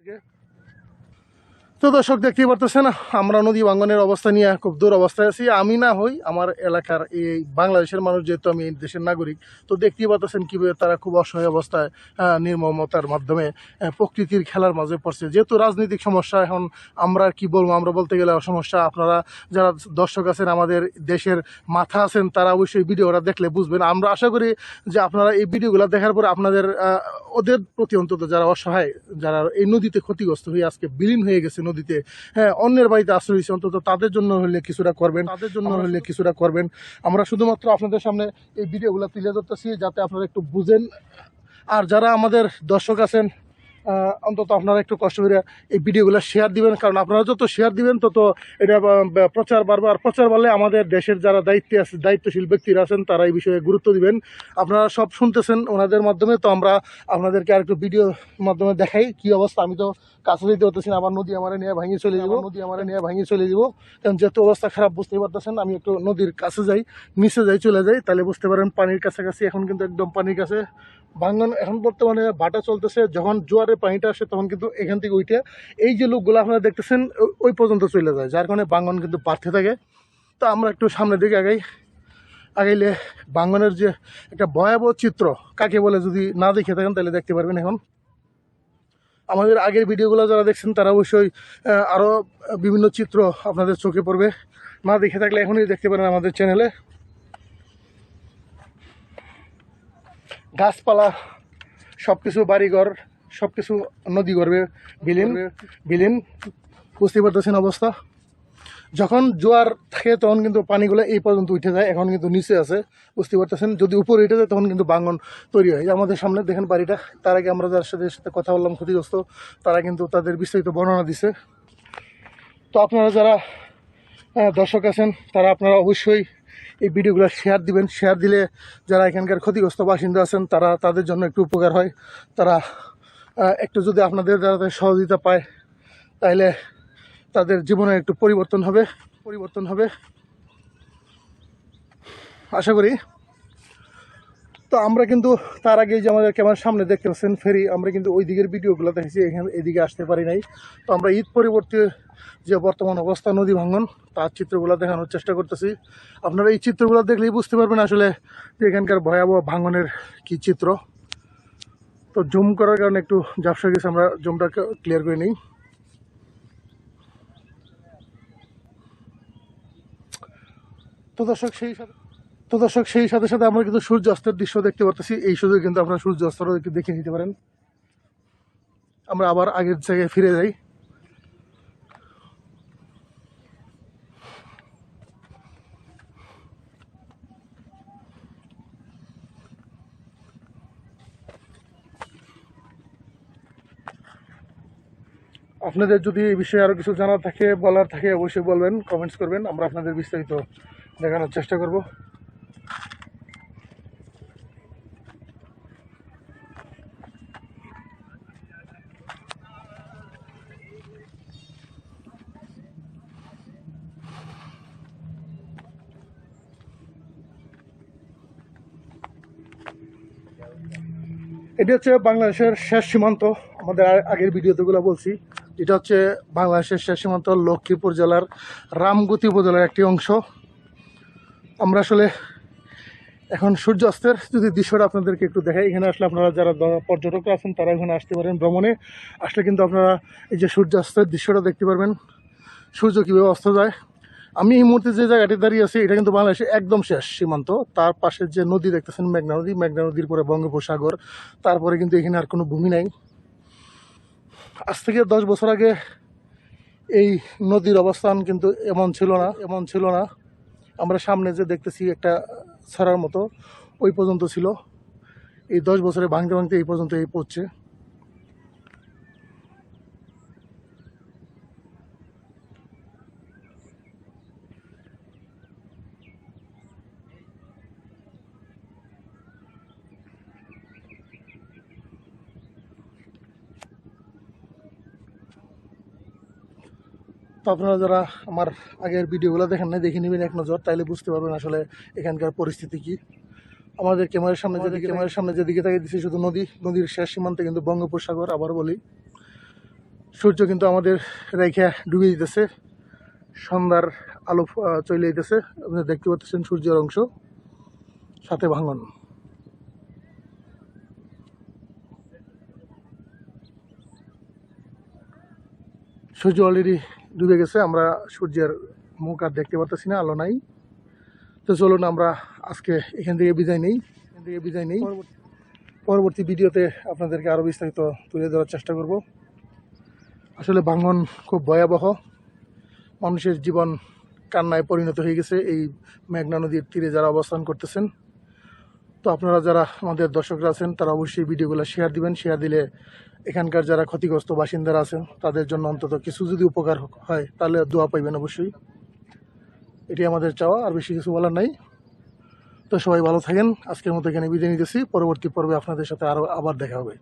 Okay তো দর্শক দেখতেই পারতেছেন, আমরা নদী বাঙ্গনের অবস্থা নিয়ে খুব দূর অবস্থায় আছি। আমি না হই, আমার এলাকার এই বাংলাদেশের মানুষ, যেহেতু আমি এই দেশের নাগরিক, তো দেখতেই পারতেছেন কীভাবে তারা খুব অসহায় অবস্থায় নির্মমতার মাধ্যমে প্রকৃতির খেলার মাঝে পড়ছে। যেহেতু রাজনৈতিক সমস্যা, এখন আমরা কি বলব, আমরা বলতে গেলে সমস্যা আপনারা যারা দর্শক আছেন, আমাদের দেশের মাথা আছেন, তারা অবশ্যই ভিডিওটা দেখলে বুঝবেন। আমরা আশা করি যে আপনারা এই ভিডিওগুলো দেখার পরে আপনাদের ওদের প্রতি অন্তত যারা অসহায়, যারা এই নদীতে ক্ষতিগ্রস্ত হয়ে আজকে বিলীন হয়ে গেছে নদীতে হ্যাঁ অন্যের বাড়িতে আশ্রয় হয়েছে অন্তত তাদের জন্য হলে কিছুটা করবেন তাদের জন্য হলে কিছুটা করবেন। আমরা শুধুমাত্র আপনাদের সামনে এই ভিডিওগুলো তুলে ধরতেছি যাতে আপনারা একটু বুঝেন। আর যারা আমাদের দর্শক আছেন অন্তত আপনারা একটু কষ্ট করে এই ভিডিওগুলো শেয়ার দিবেন। কারণ আপনারা যত শেয়ার দিবেন তত এটা প্রচার বাড়বে। আর প্রচার বাড়লে আমাদের দেশের যারা দায়িত্বে আছে দায়িত্বশীল ব্যক্তিরা আছেন তারা এই বিষয়ে গুরুত্ব দিবেন। আপনারা সব শুনতেছেন ওনাদের মাধ্যমে তো আমরা আপনাদেরকে আর একটু ভিডিও মাধ্যমে দেখাই কি অবস্থা। আমি তো কাছে যেতে পারতেছি না আবার নদী আমার নিয়ে ভাঙিয়ে চলে যাব। নদী আমার নিয়ে ভাঙিয়ে চলে যাব। কারণ যেহেতু অবস্থা খারাপ বুঝতেই পারতেছেন আমি একটু নদীর কাছে যাই নিচে যাই চলে যাই। তাহলে বুঝতে পারেন পানির কাছাকাছি এখন কিন্তু একদম পানির কাছে ভাঙ্গন এখন বর্তমানে ভাটা চলতেছে যখন জোয়ারের পানিটা আসে তখন কিন্তু এখান থেকে উঠে এই যে লোকগুলো আপনারা দেখতেছেন ওই পর্যন্ত চলে যায়, যার কারণে ভাঙ্গন কিন্তু বাড়তে থাকে। তো আমরা একটু সামনের দিকে আগাই। আগাইলে বাঙ্গনের যে একটা ভয়াবহ চিত্র, কাকে বলে যদি না দেখে থাকেন তাহলে দেখতে পারবেন এখন। আমাদের আগের ভিডিওগুলো যারা দেখছেন, তারা অবশ্যই আরও বিভিন্ন চিত্র আপনাদের চোখে পড়বে। না দেখে থাকলে এখনই দেখতে পারেন আমাদের চ্যানেলে গাছপালা সব কিছু বাড়িঘর সব কিছু নদী গর্বে বিলীন বিলীন বুঝতে পারতেছেন অবস্থা। যখন জোয়ার থাকে তখন কিন্তু পানিগুলো এই পর্যন্ত উঠে যায়, এখন কিন্তু নিচে আছে বুঝতে পারতেছেন যদি উপরে উঠে যায় তখন কিন্তু বাঙ্গন তৈরি হয়। আমাদের সামনে দেখেন বাড়িটা, তার আগে আমরা যার সাথে সাথে কথা বললাম, ক্ষতিগ্রস্ত, তারা কিন্তু তাদের বিস্তারিত বর্ণনা দিছে। তো আপনারা যারা দর্শক আছেন, তারা আপনারা অবশ্যই এই ভিডিওগুলো শেয়ার দিবেন। শেয়ার দিলে যারা এখানকার ক্ষতিগ্রস্ত বাসিন্দা আছেন, তারা তাদের জন্য একটু উপকার হয়। তারা একটু যদি আপনাদের দ্বারা সহযোগিতা পায় তাহলে তাদের জীবনে একটু পরিবর্তন হবে পরিবর্তন হবে। আশা করি। তো আমরা কিন্তু তার আগে যে আমাদের ক্যামেরার সামনে দেখতে পাচ্ছেন ফেরি, আমরা কিন্তু ওই দিকের ভিডিওগুলো দেখেছি, এখানে এদিকে আসতে পারি নাই। তো আমরা ঈদ পরিবর্তে যে বর্তমান অবস্থা, নদী ভাঙ্গন তার চিত্রগুলো দেখানোর চেষ্টা করতেছি। আপনারা এই চিত্রগুলো দেখলেই বুঝতে পারবেন আসলে যে এখানকার ভয়াবহ ভাঙ্গনের কি চিত্র। তো জুম করার কারণে একটু ঝাপসা গেছে, আমরা জুমটা ক্লিয়ার করে নিই। তো দর্শক, সেই সাথে তো দর্শক, সেই সাথে সাথে আমরা কিন্তু সূর্যাস্তের দৃশ্য দেখতে পারতেছি। এই সুযোগে কিন্তু আপনারা সূর্যাস্তটা দেখে নিতে পারেন। আমরা আবার আগের জায়গায় ফিরে যাই। আপনাদের যদি এই বিষয়ে আরও কিছু জানার থাকে, বলার থাকে, অবশ্যই বলবেন কমেন্টস করবেন। আমরা আপনাদের বিস্তারিত দেখানোর চেষ্টা করব। এটি হচ্ছে বাংলাদেশের শেষ সীমান্ত। আমাদের আগের ভিডিওতেগুলো বলছি। এটা হচ্ছে বাংলাদেশের শেষ সীমান্ত লক্ষ্মীপুর জেলার রামগতি উপজেলার একটি অংশ। আমরা আসলে এখন সূর্যাস্তের যদি দৃশ্যটা আপনাদেরকে একটু দেখাই, এখানে আসলে আপনারা যারা পর্যটকরা আছেন, তারা এখানে আসতে পারেন ভ্রমণে। আসলে কিন্তু আপনারা এই যে সূর্যাস্তের দৃশ্যটা দেখতে পারবেন, সূর্য কীভাবে অস্ত যায়। আমি এই মুহূর্তে যে জায়গাটি দাঁড়িয়ে আছি, এটা কিন্তু বাংলাদেশের একদম শেষ সীমান্ত। তার পাশে যে নদী দেখতেছেন, মেঘনা নদী। মেঘনা নদীর পরে বঙ্গোপসাগর। তারপরে কিন্তু এখানে আর কোনো ভূমি নাই। আজ থেকে দশ বছর আগে এই নদীর অবস্থান কিন্তু এমন ছিল না, এমন ছিল না। আমরা সামনে যে দেখতেছি একটা ছড়ার মতো, ওই পর্যন্ত ছিল। এই দশ বছরে ভাঙতে ভাঙতে এই পর্যন্ত এই পড়ছে। তো আপনারা যারা আমার আগের ভিডিওগুলো দেখেন নাই দেখে নেবেন এক নজর তাইলে বুঝতে পারবেন আসলে এখানকার পরিস্থিতি কি। আমাদের ক্যামেরার সামনে যেদিকে ক্যামেরার সামনে যেদিকে তাকিয়ে দিচ্ছি শুধু নদী নদীর শেষ সীমান্তে কিন্তু বঙ্গোপসাগর আবার বলি। সূর্য কিন্তু আমাদের রেখা ডুবে দিতেছে। সন্ধ্যার আলো চলে যেতেছে আপনারা দেখতে পাচ্ছেন সূর্যের অংশ সাথে ভাঙন। সূর্য অলরেডি ডুবে গেছে, আমরা সূর্যের মুখ আর দেখতে পাচ্ছি না, আলো নাই। তো চলুন আমরা আজকে এখান থেকে বিদায় নেই, এখান থেকে বিদায় নেই। পরবর্তী ভিডিওতে আপনাদেরকে আরও বিস্তারিত তুলে ধরার চেষ্টা করব। আসলে ভাঙন খুব ভয়াবহ। মানুষের জীবন কান্নায় পরিণত হয়ে গেছে এই মেঘনা নদীর তীরে যারা অবস্থান করতেছেন। তো আপনারা যারা আমাদের দর্শকরা আছেন, তারা অবশ্যই ভিডিওগুলো শেয়ার দিবেন। শেয়ার দিলে এখানকার যারা ক্ষতিগ্রস্ত বাসিন্দারা আছেন, তাদের জন্য অন্তত কিছু যদি উপকার হয়, তাহলে দোয়া পাইবেন অবশ্যই। এটি আমাদের চাওয়া, আর বেশি কিছু বলার নাই। তো সবাই ভালো থাকেন। আজকের মতো এখানে বিদায় নিতেছি। পরবর্তী পর্বে আপনাদের সাথে আরও আবার দেখা হবে।